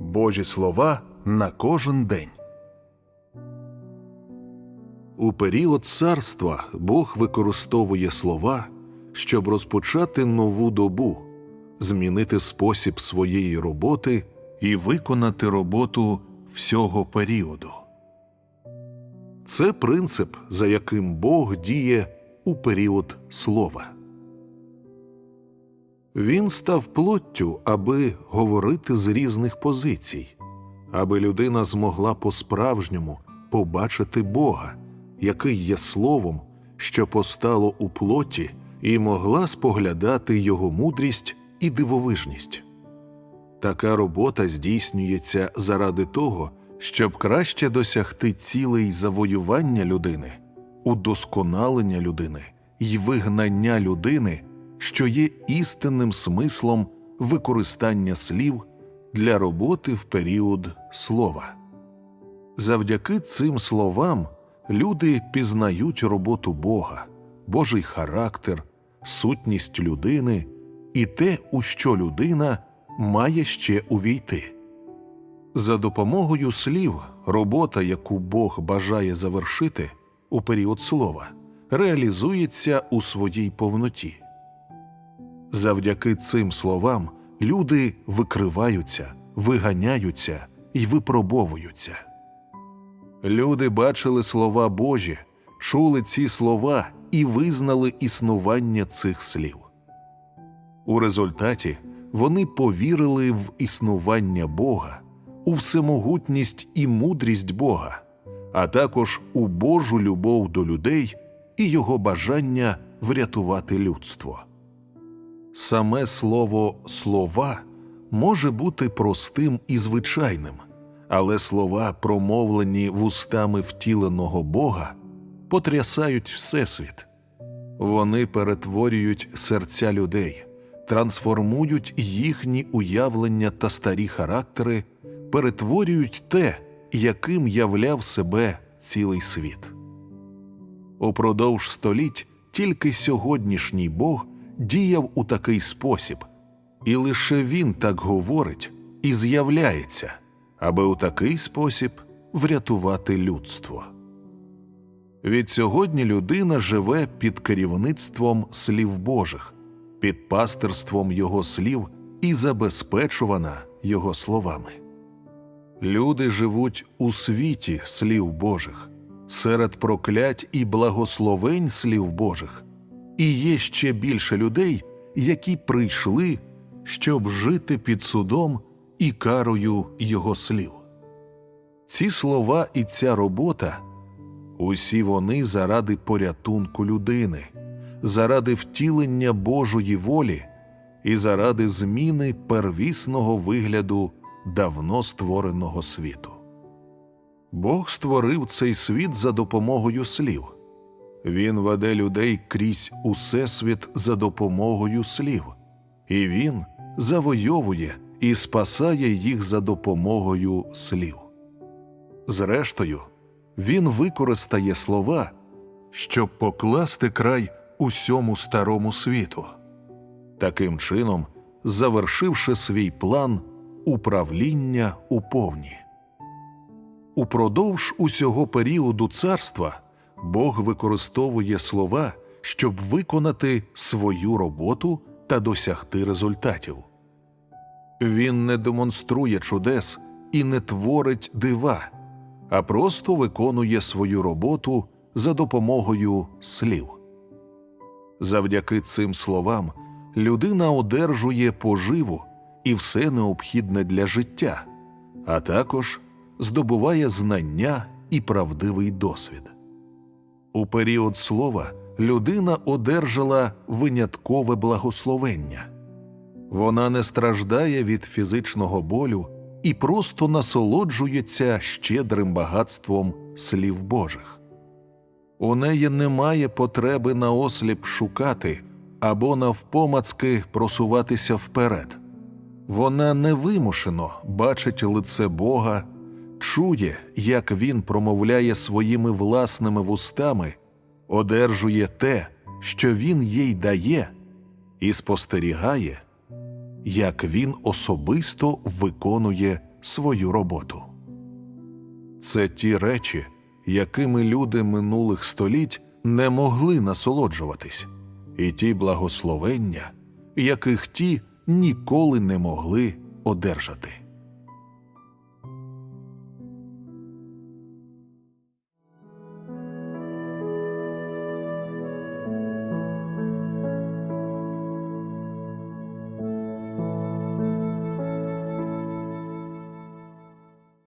Божі слова на кожен день. У період царства Бог використовує слова, щоб розпочати нову добу, змінити спосіб своєї роботи і виконати роботу всього періоду. Це принцип, за яким Бог діє у період слова. Він став плоттю, аби говорити з різних позицій, аби людина змогла по-справжньому побачити Бога, який є словом, що постало у плоті, і могла споглядати його мудрість і дивовижність. Така робота здійснюється заради того, щоб краще досягти цілей завоювання людини, удосконалення людини й вигнання людини, що є істинним смислом використання слів для роботи в період слова. Завдяки цим словам люди пізнають роботу Бога, Божий характер, сутність людини і те, у що людина має ще увійти. За допомогою слів робота, яку Бог бажає завершити у період слова, реалізується у своїй повноті. Завдяки цим словам люди викриваються, виганяються і випробовуються. Люди бачили слова Божі, чули ці слова і визнали існування цих слів. У результаті вони повірили в існування Бога, у всемогутність і мудрість Бога, а також у Божу любов до людей і його бажання врятувати людство. Саме слово слова може бути простим і звичайним, але слова, промовлені вустами втіленого Бога, потрясають Всесвіт. Вони перетворюють серця людей, трансформують їхні уявлення та старі характери, перетворюють те, яким являв себе цілий світ. Упродовж століть тільки сьогоднішній Бог діяв у такий спосіб, і лише він так говорить і з'являється, аби у такий спосіб врятувати людство. Відсьогодні людина живе під керівництвом слів Божих, під пастирством Його слів і забезпечувана Його словами. Люди живуть у світі слів Божих, серед проклять і благословень слів Божих, і є ще більше людей, які прийшли, щоб жити під судом і карою Його слів. Ці слова і ця робота усі вони заради порятунку людини, заради втілення Божої волі і заради зміни первісного вигляду давно створеного світу. Бог створив цей світ за допомогою слів. Він веде людей крізь усесвіт за допомогою слів, і він завойовує і спасає їх за допомогою слів. Зрештою, він використає слова, щоб покласти край усьому старому світу, таким чином завершивши свій план управління у повні. Упродовж усього періоду царства Бог використовує слова, щоб виконати свою роботу та досягти результатів. Він не демонструє чудес і не творить дива, а просто виконує свою роботу за допомогою слів. Завдяки цим словам людина одержує поживу і все необхідне для життя, а також здобуває знання і правдивий досвід. У період слова людина одержала виняткове благословення. Вона не страждає від фізичного болю і просто насолоджується щедрим багатством слів Божих. У неї немає потреби наосліп шукати або навпомацки просуватися вперед. Вона невимушено бачить лице Бога, чує, як він промовляє своїми власними вустами, одержує те, що він їй дає, і спостерігає, як він особисто виконує свою роботу. Це ті речі, якими люди минулих століть не могли насолоджуватись, і ті благословення, яких ті ніколи не могли одержати.